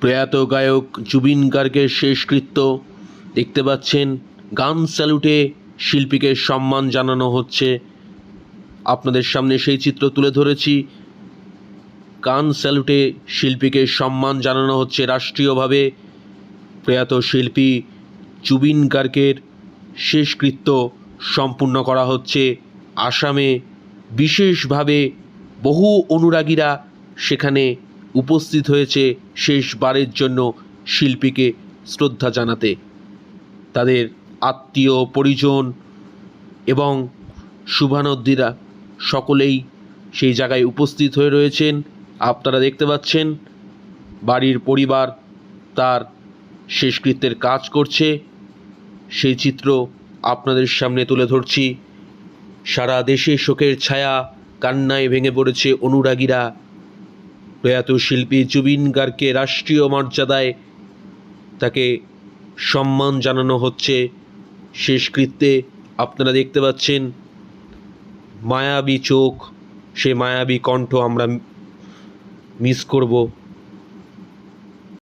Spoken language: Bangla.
প্রয়াত গায়ক জুবিন গার্গের শেষকৃত্য। দেখতে পাচ্ছেন, গান স্যালুটে শিল্পীকে সম্মান জানানো হচ্ছে। আপনাদের সামনে সেই চিত্র তুলে ধরেছি। গান স্যালুটে শিল্পীকে সম্মান জানানো হচ্ছে রাষ্ট্রীয়ভাবে। প্রয়াত শিল্পী জুবিন গার্গের শেষকৃত্য সম্পূর্ণ করা হচ্ছে আসামে। বিশেষভাবে বহু অনুরাগীরা সেখানে উপস্থিত হয়েছে শেষবারের জন্য শিল্পীকে শ্রদ্ধা জানাতে। তাদের আত্মীয়, পরিজন এবং শুভানদ্দীরা সকলেই সেই জায়গায় উপস্থিত হয়ে রয়েছেন। আপনারা দেখতে পাচ্ছেন, বাড়ির পরিবার তার শেষকৃত্যের কাজ করছে। সেই চিত্র আপনাদের সামনে তুলে ধরছি। সারা দেশে শোকের ছায়া কান্নায় ভেঙে পড়েছে অনুরাগীরা। প্রয়াত শিল্পী জুবিন গার্গকে রাষ্ট্রীয় মর্যাদায় তাকে সম্মান জানানো হচ্ছে। শেষকৃত্যে আপনারা দেখতে পাচ্ছেন, মায়াবী চোখ সে মায়াবী কণ্ঠ আমরা মিস করব।